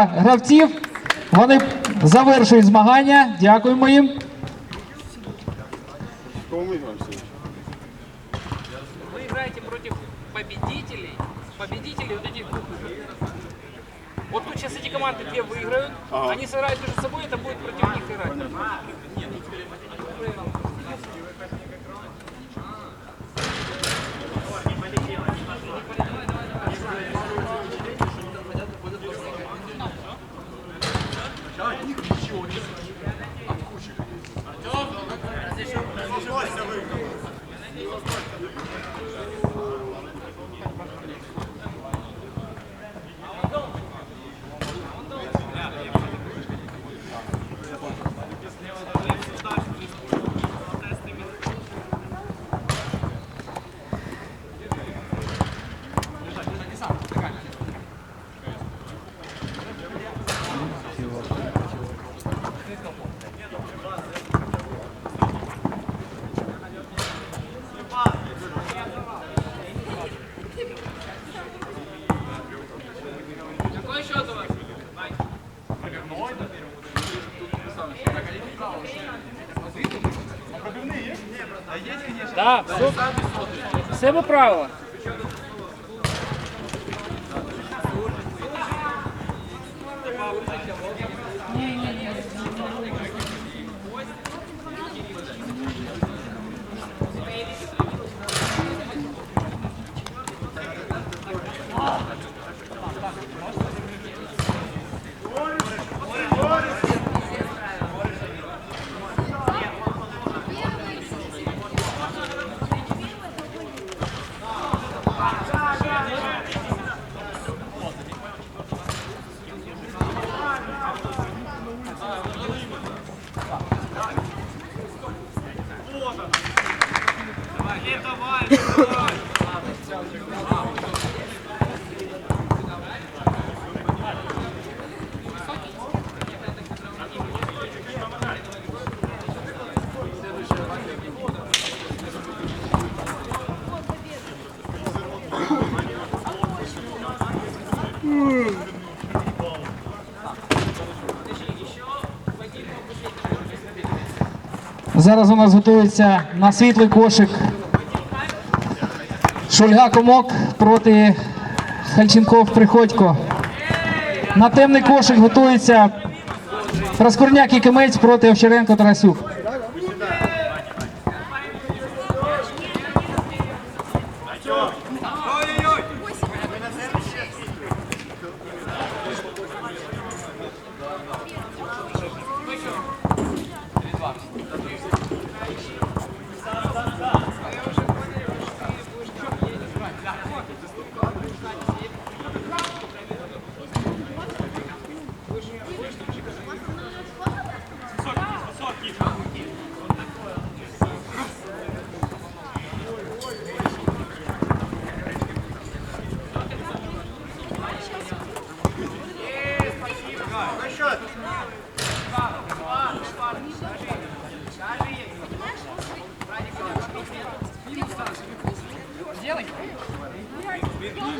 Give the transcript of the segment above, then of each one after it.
гравців. Вони завершують змагання. Дякуємо їм. Кого мы играем сегодня? Вы играете против победителей. Победителей вот этих двух игр. Вот тут сейчас эти команды две выиграют, Ага. они сыграют между собой, это будет против них играть. Все по Зараз у нас готується на світлий кошик Шульга Комок проти Хальченков Приходько. На темний кошик готується Раскорняк і Кимець проти Овчаренко Тарасюк. Выиграл у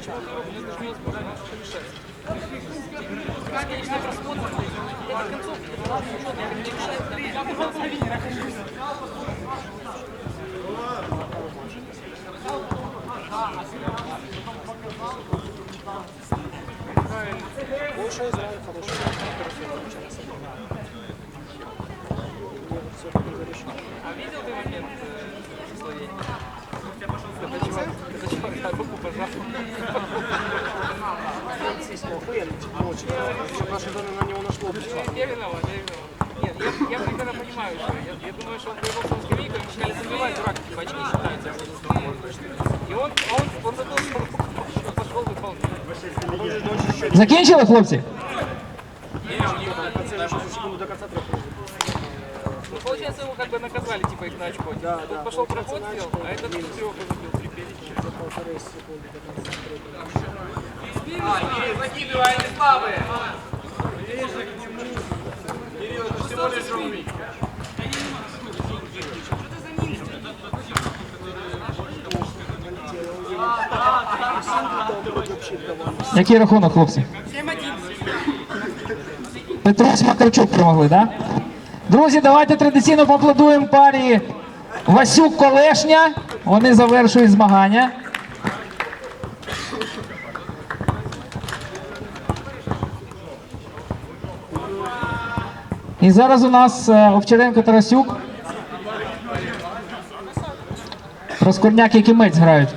Бесконечный Израиль, Это И он, пошел, выполнять. Закінчили, хлопці? Ну, получается, его как бы наказали, типа, их на очко. Да, Тут да, пошел проход сделал, а этот трех забил, три перечня. Полторы секунды до конца трех. Закидывай, они слабые! Який рахунок, хлопці? Петрос Макарчук перемогли, так? Да? Друзі, давайте традиційно поаплодуємо парі Васюк Колешня. Вони завершують змагання. І зараз у нас е, Овчаренко Тарасюк. Розкорняк і Кімець грають.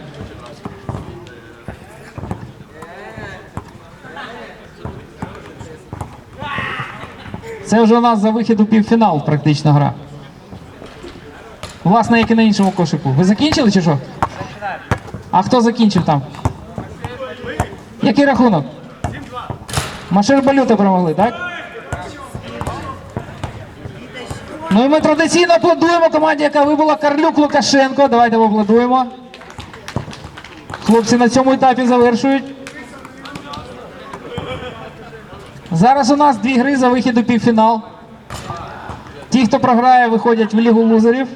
Це вже у нас за вихід у півфінал практично гра. Власне, як і на іншому кошику. Ви закінчили чи що? А хто закінчив там? Який рахунок? Машир Балюта перемогли, так? Ну і ми традиційно аплодуємо команді, яка вибула Карлюк Лукашенко. Давайте поаплодуємо. Хлопці на цьому етапі завершують. Зараз у нас дві гри за вихід у півфінал. Ті, хто програє, виходять в лігу лузерів.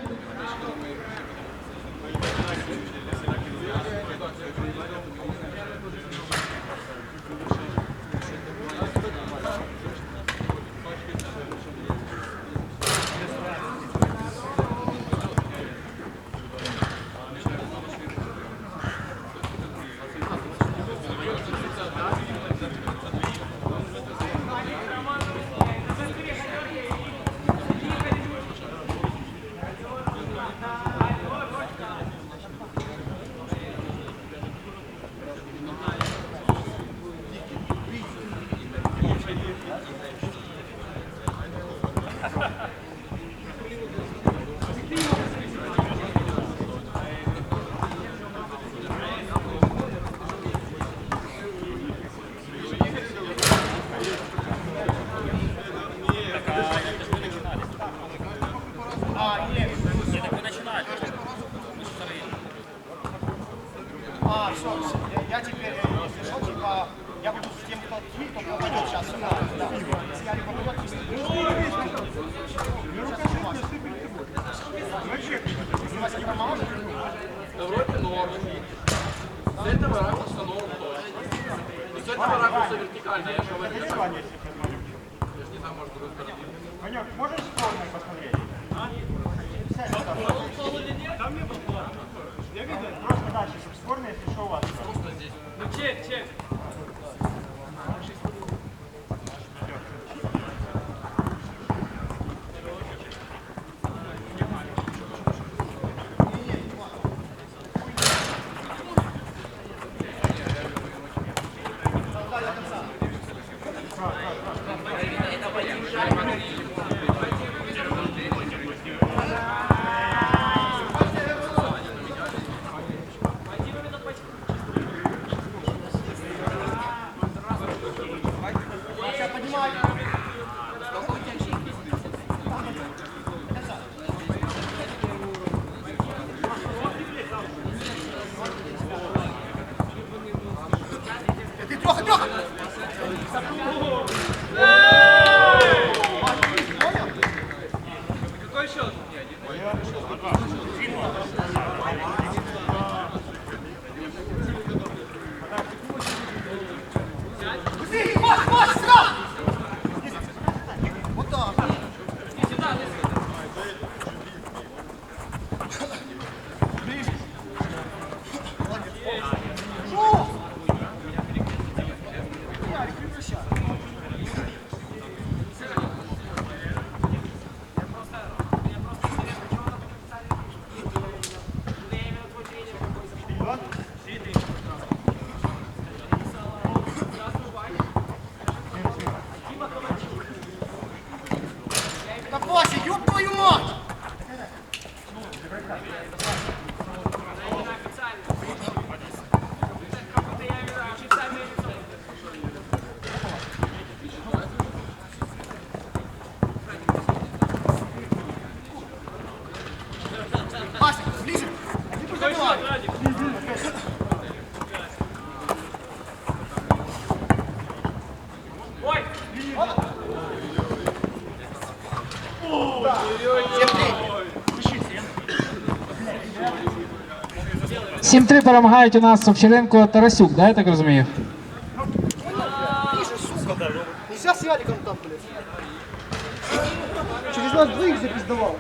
Вроде норм. С этого ракурса норм точно. И с этого ракурса вертикально, я же говорю. Я же не знаю, может, с другой стороны. Ванек, можешь сборную посмотреть? А? Come. 7-3 перемагають у нас Овчаренко Тарасюк, да, я так розумію? Нельзя с Яриком там, блядь. Через нас двоих запиздавал.